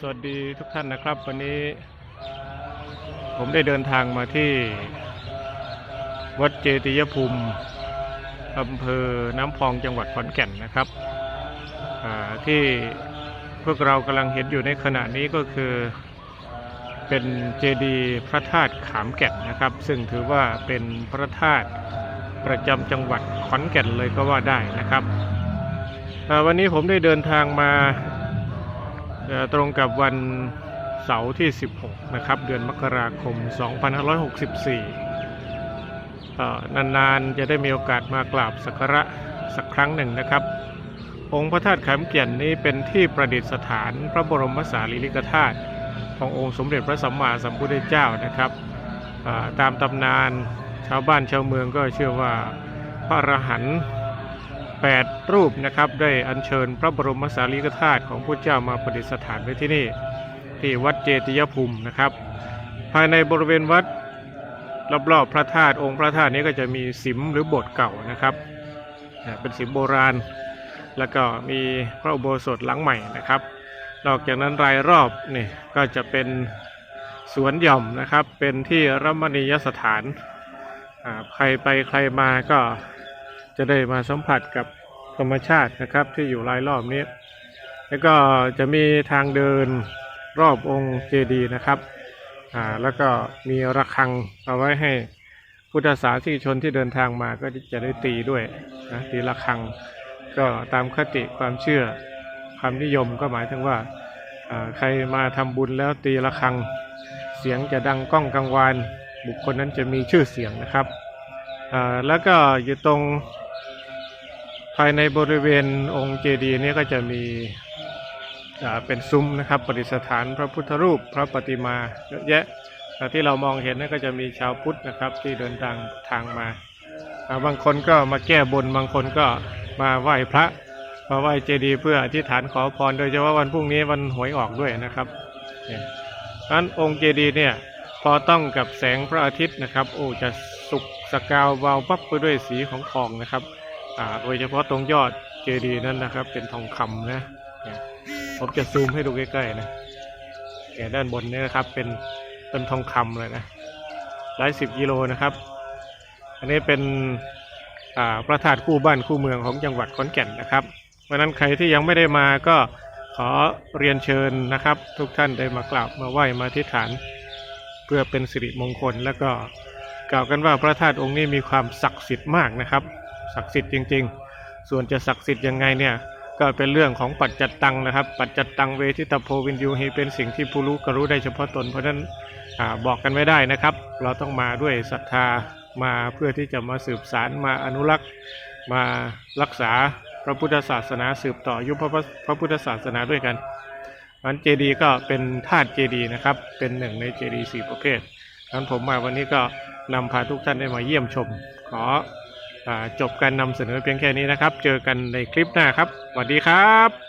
สวัสดีทุกท่านนะครับ วันนี้ ผมได้เดินทางมาที่ วัดเจติยภูมิอำเภอน้ำพองจังหวัดขอนแก่นนะครับที่พวกเรากำลังเห็นอยู่ในขณะนี้ก็คือเป็นเจดีย์พระธาตุขามแก่นนะครับ ซึ่งถือว่าเป็นพระธาตุประจำจังหวัดขอนแก่นเลยก็ว่าได้นะครับวันนี้ผมได้เดินทางมา ตรงกับวันเสาร์ที่ 16 นะครับ เดือนมกราคม 2564 นานๆ จะได้มีโอกาสมากราบสักการะสักครั้งหนึ่งนะครับ องค์พระธาตุขามเกียนนี้เป็นที่ประดิษฐานพระบรมสารีริกธาตุขององค์สมเด็จพระสัมมาสัมพุทธเจ้านะครับ ตามตำนานชาวบ้านชาวเมืองก็เชื่อว่าพระอรหันต์ 8 รูปนะครับได้อัญเชิญพระบรมสารีริกธาตุของพระเจ้ามาประดิษฐานไว้ที่นี่ ที่วัดเจติยภูมินะครับ ภายในบริเวณวัดรอบๆพระธาตุองค์พระธาตุนี้ก็จะมีสิมหรือโบสถ์เก่านะครับเป็นสิมโบราณ แล้วก็มีพระอุโบสถหลังใหม่นะครับ นอกจากนั้นรายรอบนี่ก็จะเป็นสวนหย่อมนะครับ เป็นที่รมณียสถานใครไปใครมาก็ จะได้มาสัมผัสกับธรรมชาตินะครับ ที่อยู่รายรอบนี้ แล้วก็จะมีทางเดินรอบองค์เจดีย์นะครับอ่าแล้วก็มีระฆังเอาไว้ให้พุทธศาสนิกชนที่เดินทางมาก็จะได้ตีด้วยนะตีระฆัง ก็ตามคติความเชื่อความนิยมก็หมายถึงว่าอ่าใครมาทำบุญแล้วตีระฆัง เสียงจะดังก้องกังวาน บุคคลนั้นจะมีชื่อเสียงนะครับอ่าแล้วก็อยู่ตรง ภายในบริเวณองค์เจดีย์นี้ก็จะมีเป็นซุ้มนะครับประดิษฐานพระพุทธรูปพระปฏิมาเยอะแยะอ่ที่เรามองเห็นนั่นก็จะมีชาวพุทธนะครับที่เดินทางทางมา บางคนก็มาแก้บนบางคนก็มาไหว้พระมาไหว้เจดีย์เพื่ออธิษฐานขอพร โดยเฉพาะวันพรุ่งนี้วันหวยออกด้วยนะครับเนี่ยนั้นองค์เจดีย์เนี่ยพอต้องกับแสงพระอาทิตย์นะครับ โอ้จะสุกสกาววาวปั๊บไปด้วยสีของทองนะครับ โดยเฉพาะตรงยอดเจดีย์นั้นนะครับ เป็นทองคำนะผมจะซูมให้ดูใกล้ๆนะเนี่ยด้านบนนี่นะครับ เป็นเป็นทองคำเลยนะหลายสิบกิโลนะครับ อันนี้เป็นพระธาตุคู่บ้านคู่เมืองของจังหวัดขอนแก่นนะครับเพราะฉะนั้นใครที่ยังไม่ได้มาก็ขอเรียนเชิญนะครับ ทุกท่านได้มากราบมาไหว้มาทิฏฐาน เพื่อเป็นสิริมงคล แล้วก็กล่าวกันว่าพระธาตุองค์นี้มีความศักดิ์สิทธิ์มากนะครับ ศักดิ์สิทธิ์จริง ๆ ส่วนจะศักดิ์สิทธิ์ยังไงเนี่ยก็เป็นเรื่องของปัจจัตตังนะครับ ปัจจัตตังเวทิตาโพวินยูฮีเป็นสิ่งที่ผู้รู้ก็รู้ได้เฉพาะตน เพราะฉะนั้นอบอกกันไม่ได้นะครับ เราต้องมาด้วยศรัทธามาเพื่อที่จะมาสืบสารมาอนุรักษ์มารักษาพระพุทธศาสนาสืบต่อยุพพระพระพุทธศาสนาด้วยกันมันเจดีย์ก็เป็นธาตุเจดีย์นะครับ เป็นหนึ่งในเจดีย์สี่ประเภทนั้นผมมาวันนี้ก็นำพาทุกท่านได้มาเยี่ยมชม ขอ จบการนำเสนอเพียงแค่นี้นะครับ เจอกันในคลิปหน้าครับสวัสดีครับ